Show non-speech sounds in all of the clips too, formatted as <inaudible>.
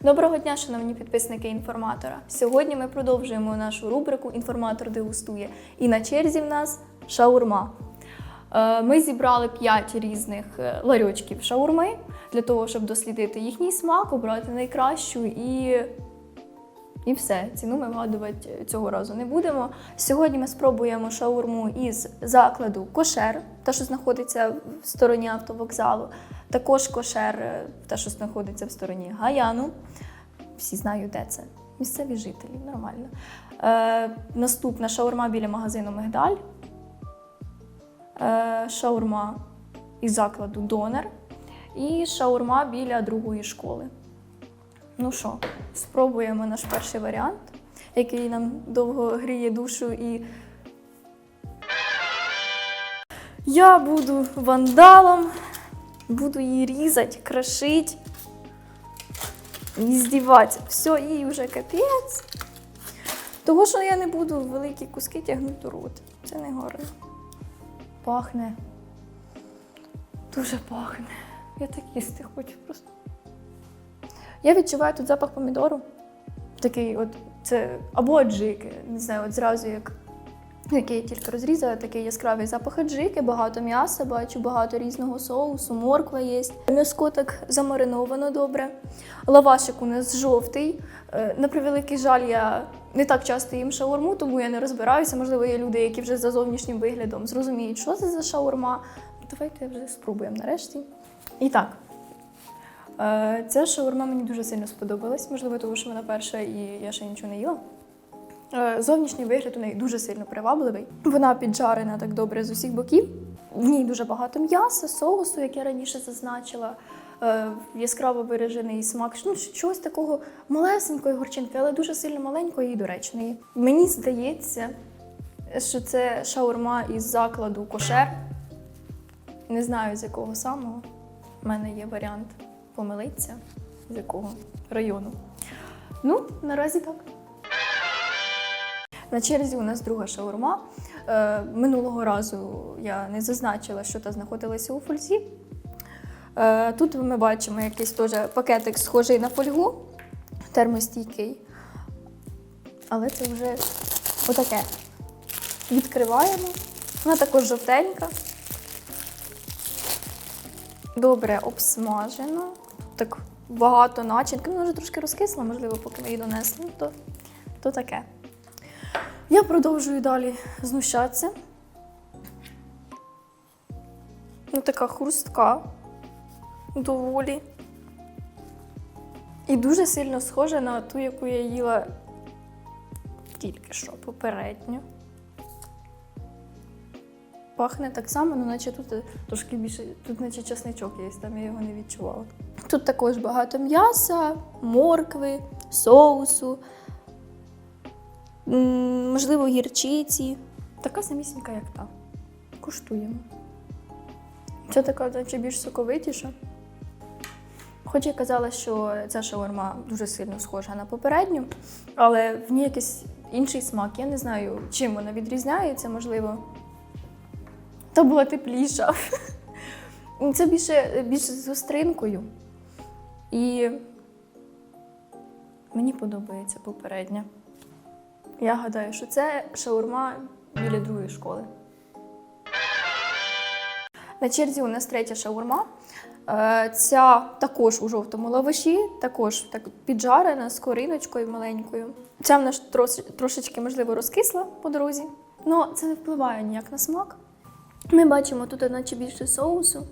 Доброго дня, шановні підписники інформатора. Сьогодні ми продовжуємо нашу рубрику Інформатор дегустує. І на черзі в нас шаурма. Е, Ми зібрали 5 різних е, ларьочків шаурми для того, щоб дослідити їхній смак, обрати найкращу і. І все, ціну ми вгадувати цього разу не будемо. Сьогодні ми спробуємо шаурму із закладу Кошер, та що знаходиться в стороні автовокзалу. Також кошер, е, та що знаходиться в стороні Гаяну. Всі знають, де це. Місцеві жителі, нормально. Е, наступна шаурма біля магазину Мигдаль. Е, шаурма із закладу Донер. І шаурма біля другої школи. Ну що, спробуємо наш перший варіант, який нам довго гріє душу і. Я буду вандалом, буду її різати, крошити і здіватися. Все, їй вже капець. Того, що я не буду великі куски тягнути у рот. Це не гарно. Пахне. Дуже пахне. Я так їсти хочу просто. Я відчуваю тут запах помідору. Такий, от це або аджики, не знаю, от зразу як. Який я тільки розрізала, такий яскравий запах аджики, багато м'яса, бачу, багато різного соусу, морква є. М'яско так замариновано добре. Лавашик у нас жовтий. Е, На превеликий жаль, я не так часто їм шаурму, тому я не розбираюся. Можливо, є люди, які вже за зовнішнім виглядом зрозуміють, що це за шаурма. Давайте вже спробуємо нарешті. І так, Ця шаурма мені дуже сильно сподобалась, можливо, тому що вона перша і я ще нічого не їла. Е, Зовнішній вигляд у неї дуже сильно привабливий. Вона піджарена так добре з усіх боків. В ній дуже багато м'яса, соусу, як я раніше зазначила, е, яскраво виражений смак. Ну, щось такого малесенької горчинки, але дуже сильно маленької і доречної. Мені здається, що це шаурма із закладу кошер. Не знаю з якого самого. У мене є варіант помилитися, з якого району. Ну, наразі так. На черзі у нас друга шаурма. Е, минулого разу я не зазначила, що та знаходилася у фользі. Е, тут ми бачимо якийсь теж пакетик, схожий на фольгу, термостійкий. Але це вже отаке. Відкриваємо. Вона також жовтенька. Добре обсмажено. Так багато начинки. Ну, вона вже трошки розкисла, можливо, поки ми її донесли, то, то таке. Я продовжую далі знущатися. Ну, така хрустка доволі. І дуже сильно схожа на ту, яку я їла тільки що попередньо. Пахне так само, ну наче тут трошки більше, тут наче часничок є, там я його не відчувала. Тут також багато м'яса, моркви, соусу, можливо, гірчиці. Така самісінька, як та. Куштуємо. Це така, наче більш соковитіша. Хоч я казала, що ця шаурма дуже сильно схожа на попередню, але в ній якийсь інший смак. Я не знаю, чим вона відрізняється, можливо. Та була тепліша. <laughs> Це більше, більше з гостринкою. І мені подобається попередня. Я гадаю, що це шаурма біля другої школи. На черзі у нас третя шаурма. Е, Ця також у жовтому лаваші, також так піджарена з кориночкою маленькою. Ця в нас трошечки, можливо, розкисла по дорозі. але це не впливає ніяк на смак. Ми бачимо тут наче більше соусу.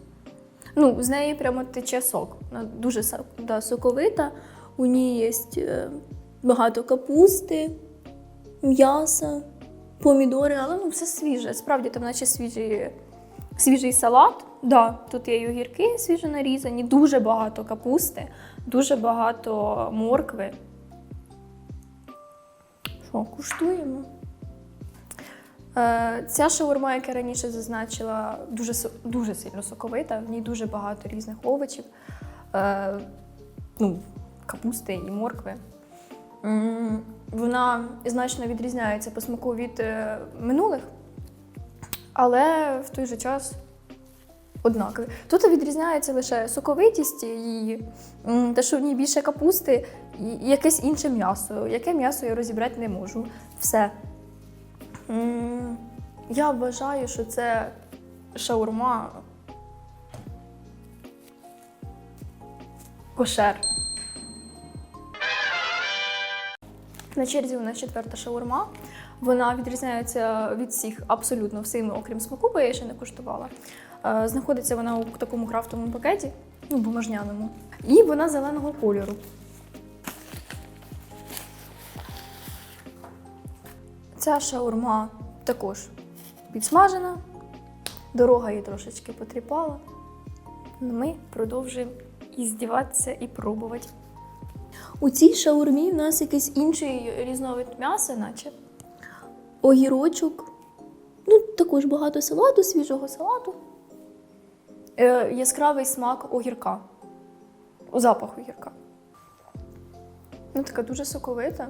Ну, з неї прямо тече сок. Вона дуже да, соковита. У ній є е, багато капусти, м'яса, помідори, але ну, все свіже. Справді там наче свіжий, свіжий салат. Да, тут є й огірки свіжо нарізані, дуже багато капусти, дуже багато моркви. Що, куштуємо? Е, Ця шаурма, як раніше зазначила, дуже, дуже сильно соковита, в ній дуже багато різних овочів, е, ну, капусти і моркви. Вона значно відрізняється по смаку від е, минулих, але в той же час однакові. Тут відрізняється лише соковитість її, те, що в ній більше капусти і і якесь інше м'ясо. Яке м'ясо я розібрати не можу. Все. Я вважаю, що це шаурма кошер. На черзі у нас четверта шаурма. Вона відрізняється від всіх абсолютно всіми, окрім смаку, бо я ще не куштувала. Е, Знаходиться вона у такому крафтовому пакеті, ну, бумажняному. І вона зеленого кольору. Ця шаурма також підсмажена, дорога її трошечки потріпала. Ми продовжуємо іздіватися і пробувати. У цій шаурмі в нас якийсь інший різновид м'яса, наче огірочок. Ну, також багато салату, свіжого салату. Е, яскравий смак огірка. Запах огірка. Ну, така дуже соковита.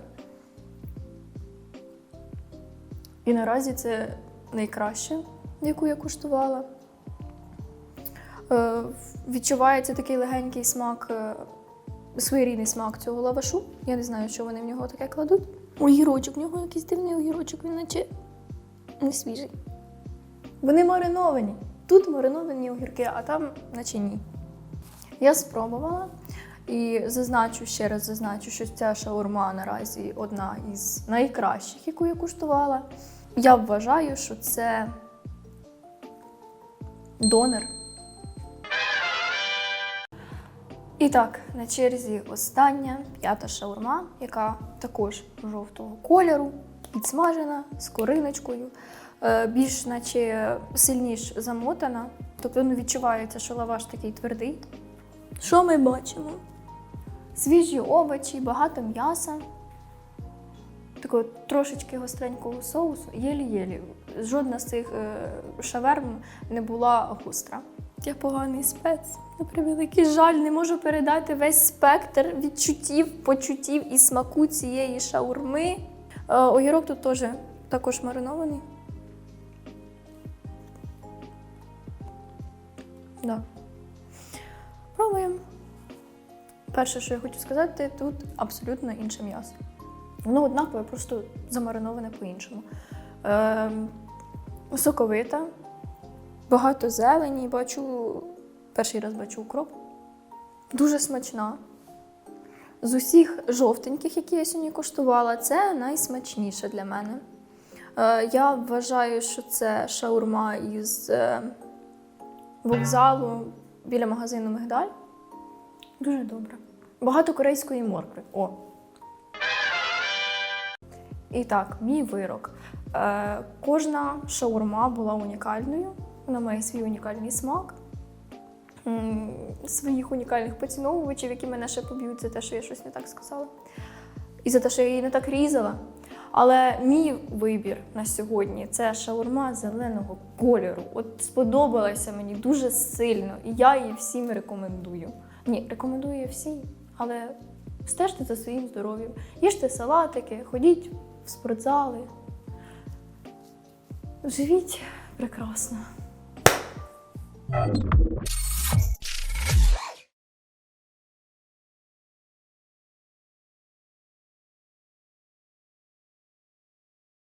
І наразі це найкраще, яку я куштувала. Е, відчувається такий легенький смак, е, своєрідний смак цього лавашу. Я не знаю, що вони в нього таке кладуть. Огірочок, в нього якийсь дивний огірочок, він наче не свіжий. Вони мариновані. Тут мариновані огірки, а там наче ні. Я спробувала і зазначу ще раз зазначу, що ця шаурма наразі одна із найкращих, яку я куштувала. Я вважаю, що це донор. І так, на черзі остання п'ята шаурма, яка також жовтого кольору, підсмажена з кориночкою, е, більш наче сильніш замотана. Тобто ну, відчувається, що лаваш такий твердий. Що ми бачимо? Свіжі овочі, багато м'яса, такого трошечки гостренького соусу, єлі-єлі. Жодна з цих е, шаверм не була гостра. Я поганий спец. На превеликий жаль, не можу передати весь спектр відчуттів, почуттів і смаку цієї шаурми. Е, огірок тут теж також маринований. Да. Пробуємо. Перше, що я хочу сказати, тут абсолютно інше м'ясо. Воно однакове, просто замариноване по-іншому. Е, соковита, багато зелені, бачу, перший раз бачу укроп. Дуже смачна. З усіх жовтеньких, які я сьогодні коштувала, це найсмачніше для мене. Е, я вважаю, що це шаурма із е, вокзалу біля магазину Мигдаль. Дуже добре. Багато корейської моркви. О. І так, мій вирок. Е, кожна шаурма була унікальною. Вона має свій унікальний смак. Своїх унікальних поціновувачів, які мене ще поб'ють за те, що я щось не так сказала. І за те, що я її не так різала. Але мій вибір на сьогодні це шаурма зеленого кольору. От сподобалася мені дуже сильно, і я її всім рекомендую. Ні, рекомендую всім, але стежте за своїм здоров'ям. Їжте салатики, ходіть в спортзали. Живіть прекрасно.